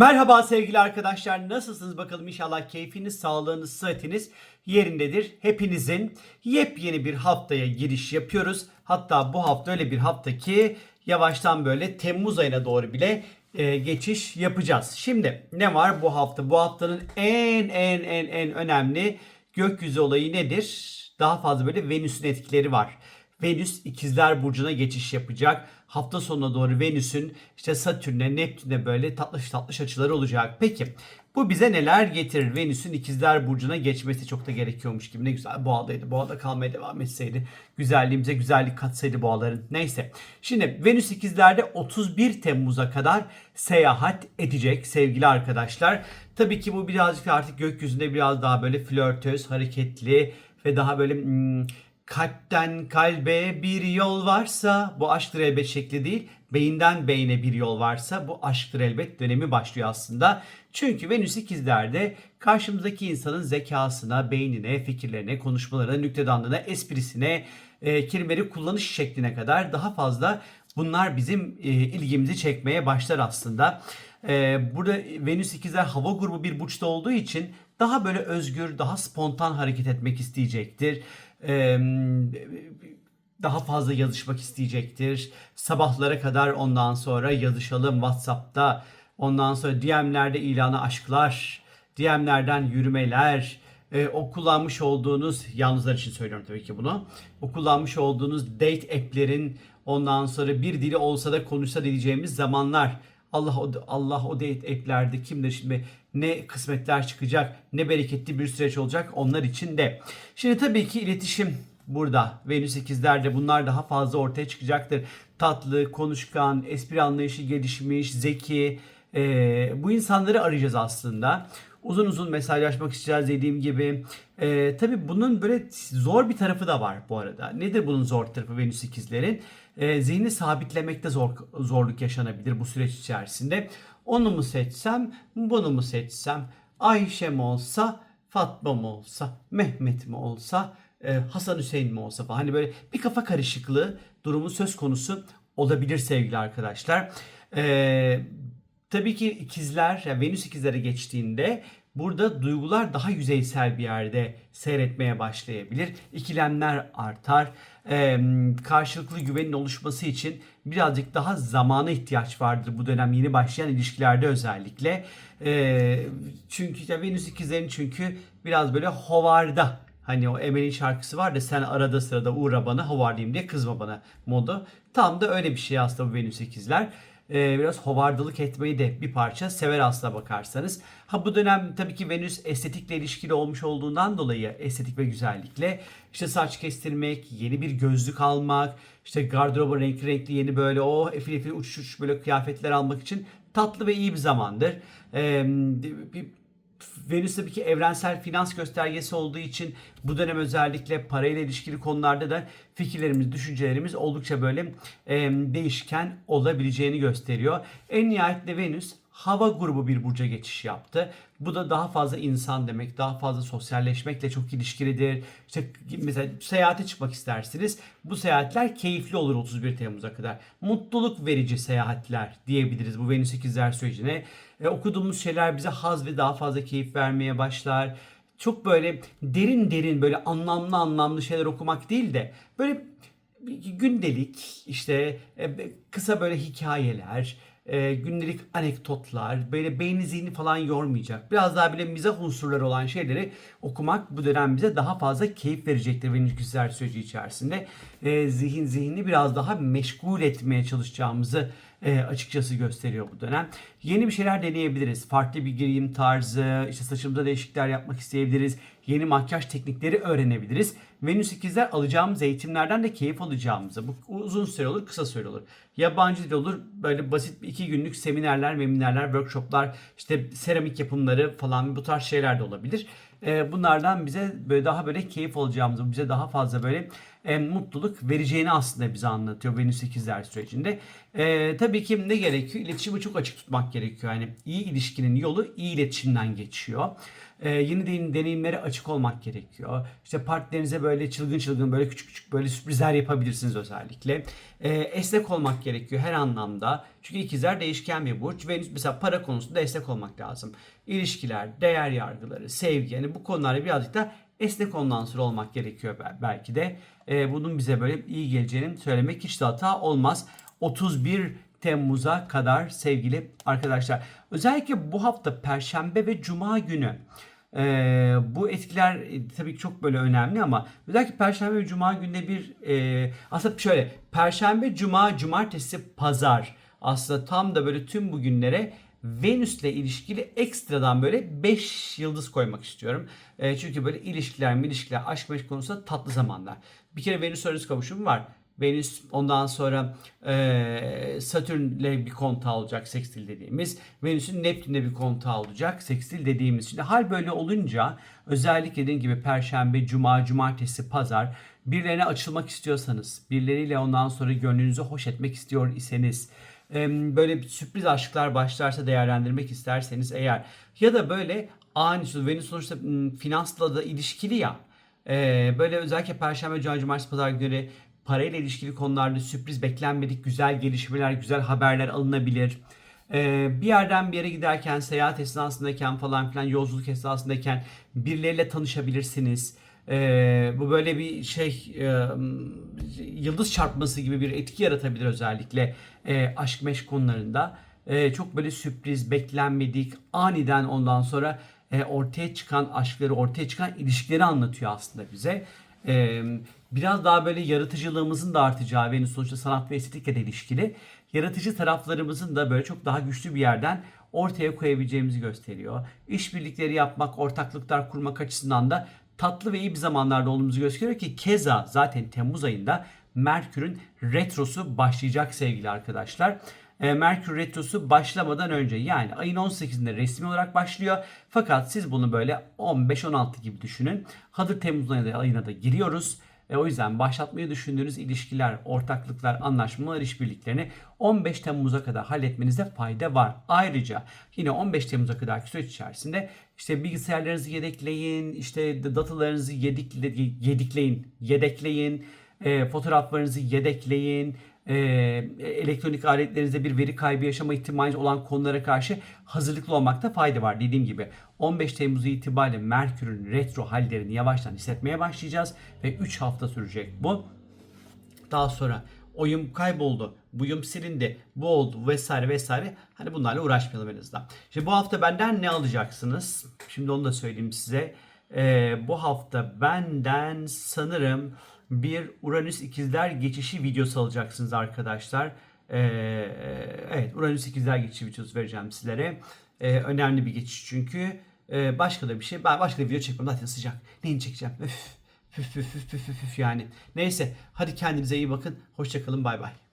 Merhaba sevgili arkadaşlar. Nasılsınız bakalım inşallah keyfiniz, sağlığınız, sıhhatiniz yerindedir. Hepinizin yepyeni bir haftaya giriş yapıyoruz. Hatta bu hafta öyle bir hafta ki yavaştan böyle Temmuz ayına doğru bile e, geçiş yapacağız. Şimdi ne var bu hafta? Bu haftanın en en en en önemli gökyüzü olayı nedir? Daha fazla böyle Venüs'ün etkileri var. Venüs ikizler burcuna geçiş yapacak. Hafta sonuna doğru Venüs'ün işte Satürn'e, Neptün'e böyle tatlış tatlış açıları olacak. Peki bu bize neler getirir? Venüs'ün ikizler burcuna geçmesi çok da gerekiyormuş gibi. Ne güzel boğadaydı. Boğada kalmaya devam etseydi. Güzelliğimize güzellik katsaydı boğaların. Neyse. Şimdi Venüs ikizlerde 31 Temmuz'a kadar seyahat edecek sevgili arkadaşlar. Tabii ki bu birazcık artık gökyüzünde biraz daha böyle flörtöz, hareketli ve daha böyle hmm, kalpten kalbe bir yol varsa bu aşktır elbet şekli değil. Beyinden beyne bir yol varsa bu aşktır elbet dönemi başlıyor aslında. Çünkü Venüs ikizlerde karşımızdaki insanın zekasına, beynine, fikirlerine, konuşmalarına, nüktedanlığına, esprisine, e, kelimeleri kullanış şekline kadar daha fazla bunlar bizim e, ilgimizi çekmeye başlar aslında. E, burada Venüs ikizler hava grubu bir burçta olduğu için daha böyle özgür, daha spontan hareket etmek isteyecektir. Daha fazla yazışmak isteyecektir. Sabahlara kadar ondan sonra yazışalım WhatsApp'ta. Ondan sonra DM'lerde ilanı aşklar, DM'lerden yürümeler, e, o kullanmış olduğunuz, yalnızlar için söylüyorum tabii ki bunu. O kullanmış olduğunuz date app'lerin ondan sonra bir dili olsa da konuşsa diyeceğimiz zamanlar. Allah o Allah o date app'lerde kimdir şimdi ne kısmetler çıkacak, ne bereketli bir süreç olacak onlar için de. Şimdi tabii ki iletişim burada. Venüs ikizlerde bunlar daha fazla ortaya çıkacaktır. Tatlı, konuşkan, espri anlayışı gelişmiş, zeki. Ee, bu insanları arayacağız aslında. Uzun uzun mesajlaşmak isteyeceğiz dediğim gibi. Ee, tabii bunun böyle zor bir tarafı da var bu arada. Nedir bunun zor tarafı Venüs ikizlerin? Ee, zihni sabitlemekte zor, zorluk yaşanabilir bu süreç içerisinde. Onu mu seçsem, bunu mu seçsem, Ayşe mi olsa, Fatma mı olsa, Mehmet mi olsa, e, Hasan Hüseyin mi olsa. Hani böyle bir kafa karışıklığı durumu söz konusu olabilir sevgili arkadaşlar. Ee, tabii ki ikizler, yani Venüs ikizlere geçtiğinde Burada duygular daha yüzeysel bir yerde seyretmeye başlayabilir. İkilemler artar. Ee, karşılıklı güvenin oluşması için birazcık daha zamana ihtiyaç vardır bu dönem yeni başlayan ilişkilerde özellikle. Ee, çünkü işte Venüs ikizlerin çünkü biraz böyle hovarda Hani o Emel'in şarkısı var da sen arada sırada uğra bana havarlayayım diye kızma bana modu. Tam da öyle bir şey aslında bu Venüs 8'ler e, biraz hovardalık etmeyi de bir parça sever aslına bakarsanız. Ha bu dönem tabii ki Venüs estetikle ilişkili olmuş olduğundan dolayı estetik ve güzellikle işte saç kestirmek, yeni bir gözlük almak, işte gardıroba renkli renkli yeni böyle o oh, efil efil uçuş uçuş böyle kıyafetler almak için tatlı ve iyi bir zamandır. Ee, bir Venüs tabii ki evrensel finans göstergesi olduğu için bu dönem özellikle parayla ilişkili konularda da fikirlerimiz, düşüncelerimiz oldukça böyle e, değişken olabileceğini gösteriyor. En nihayetinde Venüs hava grubu bir burca geçiş yaptı. Bu da daha fazla insan demek, daha fazla sosyalleşmekle çok ilişkilidir. İşte mesela seyahate çıkmak istersiniz. Bu seyahatler keyifli olur 31 Temmuz'a kadar. Mutluluk verici seyahatler diyebiliriz bu Venüs ikizler sürecine. E, okuduğumuz şeyler bize haz ve daha fazla keyif vermeye başlar. Çok böyle derin derin böyle anlamlı anlamlı şeyler okumak değil de böyle gündelik işte e, kısa böyle hikayeler, e, gündelik anekdotlar, böyle beyni zihni falan yormayacak. Biraz daha bile mizah unsurları olan şeyleri okumak bu dönem bize daha fazla keyif verecektir Venüs güzel süreci içerisinde. E, zihin zihni biraz daha meşgul etmeye çalışacağımızı e, açıkçası gösteriyor bu dönem. Yeni bir şeyler deneyebiliriz. Farklı bir giyim tarzı, işte saçımıza değişiklikler yapmak isteyebiliriz. Yeni makyaj teknikleri öğrenebiliriz. Venüs ikizler alacağımız eğitimlerden de keyif alacağımızı. Bu uzun süre olur, kısa süre olur. Yabancı dil olur, böyle basit iki günlük seminerler, meminerler, workshoplar, işte seramik yapımları falan bu tarz şeyler de olabilir. Bunlardan bize böyle daha böyle keyif alacağımızı, bize daha fazla böyle e, mutluluk vereceğini aslında bize anlatıyor Venüs ikizler sürecinde. E, tabii ki ne gerekiyor? İletişimi çok açık tutmak gerekiyor. Yani iyi ilişkinin yolu iyi iletişimden geçiyor. E, yeni deneyim, deneyimlere açık olmak gerekiyor. İşte partnerinize böyle çılgın çılgın böyle küçük küçük böyle sürprizler yapabilirsiniz özellikle. E, esnek olmak gerekiyor her anlamda. Çünkü ikizler değişken bir burç. Venüs mesela para konusunda esnek olmak lazım. İlişkiler, değer yargıları, sevgi yani bu konularda birazcık da esnek ondan sonra olmak gerekiyor bel- belki de. E, bunun bize böyle iyi geleceğini söylemek hiç de hata olmaz. 31 Temmuz'a kadar sevgili arkadaşlar. Özellikle bu hafta Perşembe ve Cuma günü e, bu etkiler e, tabii çok böyle önemli ama özellikle Perşembe ve Cuma günde bir e, aslında şöyle Perşembe, Cuma, Cumartesi, Pazar aslında tam da böyle tüm bu günlere Venüs'le ilişkili ekstradan böyle 5 yıldız koymak istiyorum. E, çünkü böyle ilişkiler, ilişkiler, aşk meşk konusunda tatlı zamanlar. Bir kere Venüs Uranüs kavuşumu var. Venüs ondan sonra e, Satürn'le bir kontağı olacak sekstil dediğimiz. Venüs'ün Neptün'le bir kontağı olacak sekstil dediğimiz. Şimdi hal böyle olunca özellikle dediğim gibi Perşembe, Cuma, Cumartesi, Pazar birilerine açılmak istiyorsanız, birileriyle ondan sonra gönlünüzü hoş etmek istiyor iseniz, böyle bir sürpriz aşklar başlarsa değerlendirmek isterseniz eğer ya da böyle ani Venüs sonuçta finansla da ilişkili ya böyle özellikle Perşembe, Cuma, Cumartesi, Pazar günleri parayla ilişkili konularda sürpriz beklenmedik güzel gelişmeler, güzel haberler alınabilir. Ee, bir yerden bir yere giderken, seyahat esnasındayken falan filan, yolculuk esnasındayken birileriyle tanışabilirsiniz. Ee, bu böyle bir şey e, yıldız çarpması gibi bir etki yaratabilir özellikle e, aşk meşk konularında. E, çok böyle sürpriz, beklenmedik, aniden ondan sonra e, ortaya çıkan aşkları, ortaya çıkan ilişkileri anlatıyor aslında bize. E, biraz daha böyle yaratıcılığımızın da artacağı, Venüs sonuçta sanat ve estetikle de ilişkili. Yaratıcı taraflarımızın da böyle çok daha güçlü bir yerden ortaya koyabileceğimizi gösteriyor. İşbirlikleri yapmak, ortaklıklar kurmak açısından da tatlı ve iyi bir zamanlarda olduğumuzu gösteriyor ki keza zaten Temmuz ayında Merkür'ün retrosu başlayacak sevgili arkadaşlar. E, Merkür retrosu başlamadan önce yani ayın 18'inde resmi olarak başlıyor. Fakat siz bunu böyle 15-16 gibi düşünün. Hazır Temmuz ayına da, ayına da giriyoruz. E, o yüzden başlatmayı düşündüğünüz ilişkiler, ortaklıklar, anlaşmalar, işbirliklerini 15 Temmuz'a kadar halletmenizde fayda var. Ayrıca yine 15 Temmuz'a kadarki süreç içerisinde işte bilgisayarlarınızı yedekleyin, işte datalarınızı yedikle, yedikleyin, yedekleyin, e, fotoğraflarınızı yedekleyin, e, elektronik aletlerinizde bir veri kaybı yaşama ihtimali olan konulara karşı hazırlıklı olmakta fayda var. Dediğim gibi 15 Temmuz itibariyle Merkür'ün retro hallerini yavaştan hissetmeye başlayacağız ve 3 hafta sürecek bu. Daha sonra oyun kayboldu, buyum silindi, bu oldu vesaire vesaire. Hani bunlarla uğraşmayalım en azından. Şimdi bu hafta benden ne alacaksınız? Şimdi onu da söyleyeyim size. Ee, bu hafta benden sanırım bir Uranüs ikizler geçişi videosu alacaksınız arkadaşlar. Ee, evet Uranüs ikizler geçişi videosu vereceğim sizlere. Ee, önemli bir geçiş çünkü. Ee, başka da bir şey. Ben başka da video çekmem zaten sıcak. Neyini çekeceğim? Öf. Püf püf püf püf püf yani. Neyse hadi kendinize iyi bakın. Hoşçakalın bay bay.